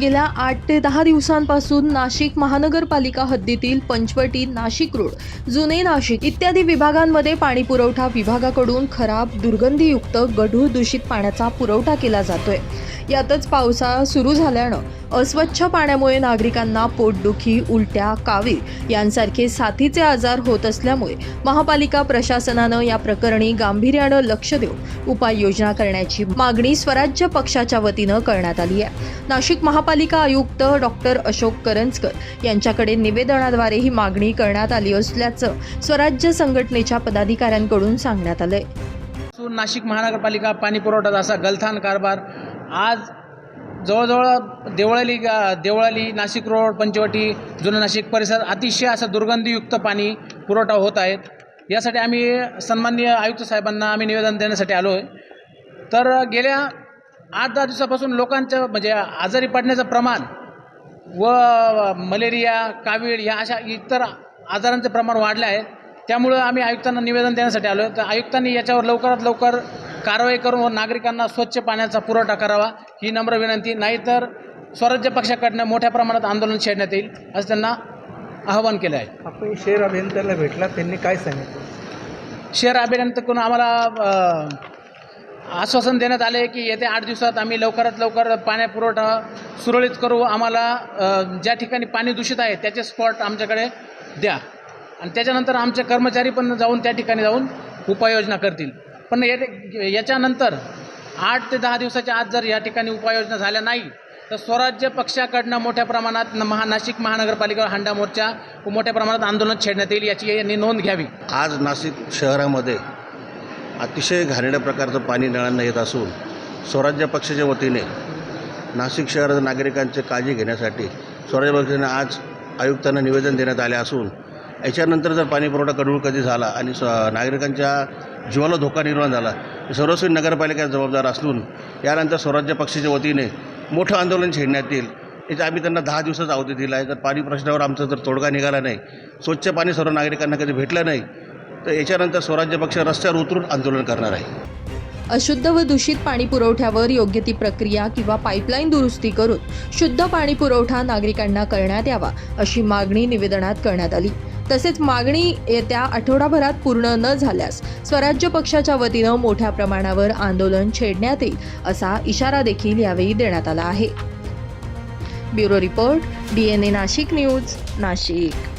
गेल्या आठ ते दहा दिवसांपासून नाशिक महानगरपालिका हद्दीतील पंचवटी नाशिक रोड जुने नाशिक इत्यादी विभागांमध्ये पाणी पुरवठा विभागाकडून खराब दुर्गंधीयुक्त गढूळ दूषित पाण्याचा पुरवठा केला जातोय. यातच पावसाळा सुरू झाल्यानं अस्वच्छ पाण्यामुळे नागरिकांना पोटदुखी उलट्या कावीळ यांसारखे साथीचे आजार होत असल्यामुळे महापालिका प्रशासनानं या प्रकरणी गांभीर्यानं लक्ष देऊन उपाययोजना करण्याची मागणी स्वराज्य पक्षाच्या वतीनं करण्यात आली आहे. नाशिक महापालिका आयुक्त डॉक्टर अशोक करंजकर यांच्याकडे निवेदनाद्वारे ही मागणी करण्यात आली असल्याचं स्वराज्य संघटनेच्या पदाधिकाऱ्यांकडून सांगण्यात आलंय. नाशिक महानगरपालिका पाणी पुरवठा असा गलथान कारभार आज जवळजवळ देवळाली गा- देवळाली नाशिक रोड पंचवटी जुनं नाशिक परिसर अतिशय असं दुर्गंधीयुक्त पाणी पुरवठा होत आहेत यासाठी आम्ही सन्माननीय आयुक्त साहेबांना आम्ही निवेदन देण्यासाठी आलो आहे तर गेल्या आठ दहा दिवसापासून लोकांचं म्हणजे आजारी पडण्याचं प्रमाण व मलेरिया कावीळ या अशा इतर आजारांचं प्रमाण वाढलं आहे. त्यामुळं आम्ही आयुक्तांना निवेदन देण्यासाठी आलो तर आयुक्तांनी याच्यावर लवकरात लवकर कारवाई करून व नागरिकांना स्वच्छ पाण्याचा पुरवठा करावा ही नम्र विनंती. नाहीतर स्वराज्य पक्षाकडनं मोठ्या प्रमाणात आंदोलन छेडण्यात येईल असं त्यांना आवाहन केलं आहे. आपण शहर अभियंत्याला भेटला त्यांनी काय सांगितलं? शहर अभियंत्याकडून आम्हाला आश्वासन देण्यात आले की येत्या आठ दिवसात आम्ही लवकरात लवकर पाण्या पुरवठा सुरळीत करू. आम्हाला ज्या ठिकाणी पाणी दूषित आहे त्याचे स्पॉट आमच्याकडे द्या. आणि त्याच्यानंतर आमचे कर्मचारी पण जाऊन त्या ठिकाणी जाऊन उपाययोजना करतील. पण येते याच्यानंतर आठ ते दहा दिवसाच्या आत जर या ठिकाणी उपाययोजना झाल्या नाही तर स्वराज्य पक्षाकडनं मोठ्या प्रमाणात महा नाशिक महानगरपालिकेवर हांडा मोर्चा व मोठ्या प्रमाणात आंदोलन छेडण्यात येईल याची यांनी नोंद घ्यावी. आज नाशिक शहरामध्ये अतिशय घाणेरड्या प्रकारचं पाणी नळांना येत असून स्वराज्य पक्षाच्या वतीने नाशिक शहरात नागरिकांची काळजी घेण्यासाठी स्वराज्य पक्षाने आज आयुक्तांना निवेदन देण्यात आले असून याच्यानंतर जर पाणी पुरवठा कडूळ कधी झाला आणि स नागरिकांच्या जीवाला धोका निर्माण झाला सर्वस्वी नगरपालिका जबाबदार असून यानंतर स्वराज्य पक्षाच्या वतीने मोठं आंदोलन छेडण्यात येईल. याचा आम्ही त्यांना दहा दिवसाचा अवधी दिला आहे तर पाणी प्रश्नावर आमचा जर तोडगा निघाला नाही स्वच्छ पाणी सर्व नागरिकांना कधी भेटलं नाही तर याच्यानंतर स्वराज्य पक्ष रस्त्यावर उतरून आंदोलन करणार आहे. अशुद्ध व दूषित पाणी पुरवठ्यावर योग्य ती प्रक्रिया किंवा पाईपलाईन दुरुस्ती करून शुद्ध पाणी पुरवठा नागरिकांना करण्यात यावा अशी मागणी निवेदनात करण्यात आली. तसेच मागणी येत्या आठवडाभरात पूर्ण न झाल्यास स्वराज्य पक्षाच्या वतीनं मोठ्या प्रमाणावर आंदोलन छेडण्यात येईल असा इशारा देखील यावेळी देण्यात आला आहे. Bureau report DNA Nashik news Nashik.